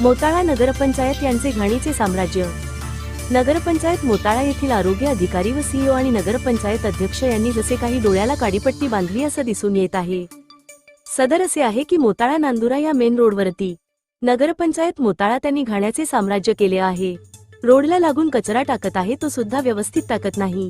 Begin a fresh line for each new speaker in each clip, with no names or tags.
मोताळा नगरपंचायत यांचे घाणीचे साम्राज्य. नगरपंचायत मोताळा येथील आरोग्य अधिकारी व सीईओ आणि नगरपंचायत अध्यक्ष यांनी जसे काही डोळ्याला काडीपट्टी बांधली असं दिसून येत आहे. सदर असे आहे की मोताळा नांदुरा या मेन रोडवरती नगरपंचायत मोताळा त्यांनी घाण्याचे साम्राज्य केले आहे. रोडला लागून कचरा टाकत आहे तो सुद्धा व्यवस्थित टाकत नाही.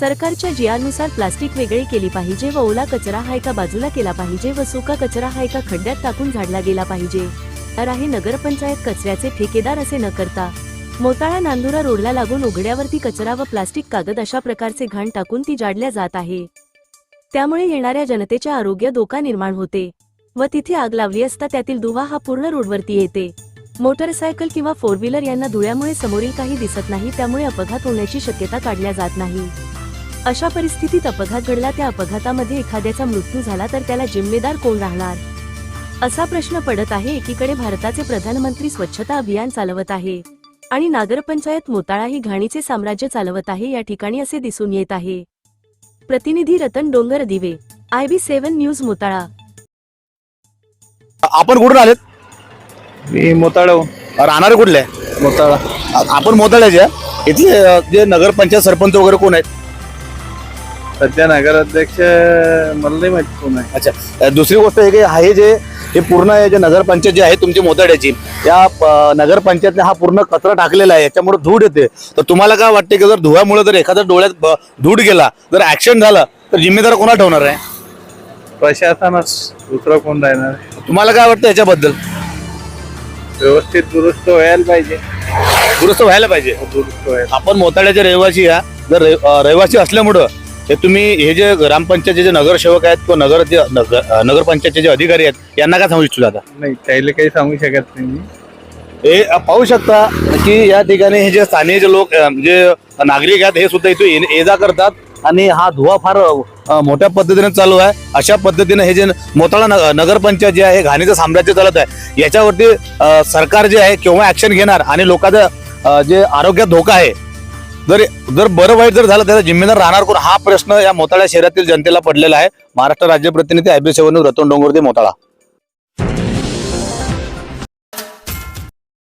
सरकारच्या जियानुसार प्लास्टिक वेगळी केली पाहिजे व ओला कचरा हा एका बाजूला केला पाहिजे व सुका कचरा हा एका खड्ड्यात टाकून झाडला गेला पाहिजे. सातारा हे नगरपंचायत कचऱ्याचे ठेकेदार असे न करता. मोताळा नांदुरा रोडला लागून उघड्यावरती कचरा व प्लास्टिक कागद अशा प्रकारचे घाण टाकून ती जाडल्या जात आहे. त्यामुळे येणाऱ्या जनतेच्या आरोग्य धोका निर्माण होते व तिथे आग लावली असता त्यातील दुवा हा पूर्ण रोडवरती येते. मोटरसायकल किंवा फोर व्हीलर यांना धुळ्यामुळे समोरील काही दिसत नाही त्यामुळे अपघात होण्याची शक्यता काढल्या जात नाही. अशा परिस्थितीत अपघात घडला त्या अपघातामध्ये एखाद्याचा मृत्यू झाला तर त्याला जिम्मेदार कोण राहणार? असा प्रश्न पडत आहे एकीकडे भारताचे प्रधानमंत्री स्वच्छता अभियान चालवत आहे आणि नागरपंचायत मोताळा ही घाणीचे साम्राज्य चालवत आहे या ठिकाणी असे दिसून येत आहे. प्रतिनिधी Ratan Dongardive I B seven news Motala.
आपण कुठून आलेत?
मी मोताळो
राहणारे कुठले?
मोताळा.
आपण मोताळ्याचे आहे. इथले अ, जे नगरपंचायत सरपंच वगैरे कोण आहेत?
सध्या नगराध्यक्ष मला नाही माहिती कोण आहे.
अच्छा अ, दुसरी गोष्ट हे की आहे जे हे पूर्ण हे जे नगरपंचायत जे आहे तुमची मोताड्याची या नगरपंचायतने हा पूर्ण कचरा टाकलेला आहे याच्यामुळे धूळ येते. तर तुम्हाला काय वाटते की जर धुव्यामुळे जर एखाद्या डोळ्यात धूळ गेला जर ऍक्शन झालं तर जिम्मेदार कोणाला ठेवणार आहे?
प्रशासनच दुसरं कोण राहणार?
तुम्हाला काय वाटतं याच्याबद्दल?
व्यवस्थित दुरुस्त व्हायला पाहिजे.
दुरुस्त व्हायला पाहिजे.
दुरुस्त व्हायला.
आपण मोताळ्याचे रहिवासी या. जर रहिवासी असल्यामुळं हे तुम्ही हे जे ग्रामपंचायतचे जे नगरसेवक आहेत किंवा नगर जे नगर नगरपंचायतचे जे अधिकारी आहेत यांना काय सांगू इच्छितो आता?
नाही त्याला काही सांगू शकत नाही मी.
हे अ, पाहू शकता की या ठिकाणी हे जे स्थानिक जे लोक अ, जे नागरिक आहेत हे सुद्धा इथे ये- ये जा करतात आणि हा धुवा फार अ, मोठ्या पद्धतीने चालू आहे. अशा पद्धतीने हे जे मोताळा नग- नगरपंचायत जे आहे हे घाणीचं साम्राज्य चालत आहे याच्यावरती अ, सरकार जे आहे केव्हा ऍक्शन घेणार आणि लोकांचं अ, जे आरोग्यात धोका आहे जर जर बरं वाईट जर झालं त्याचा जिम्मेदार राहणार कोण? हा प्रश्न या मोताळा शहरातील जनतेला पडलेला आहे. महाराष्ट्र राज्य प्रतिनिधी आयबी सेवन रतन डोंगरदे मोताळा.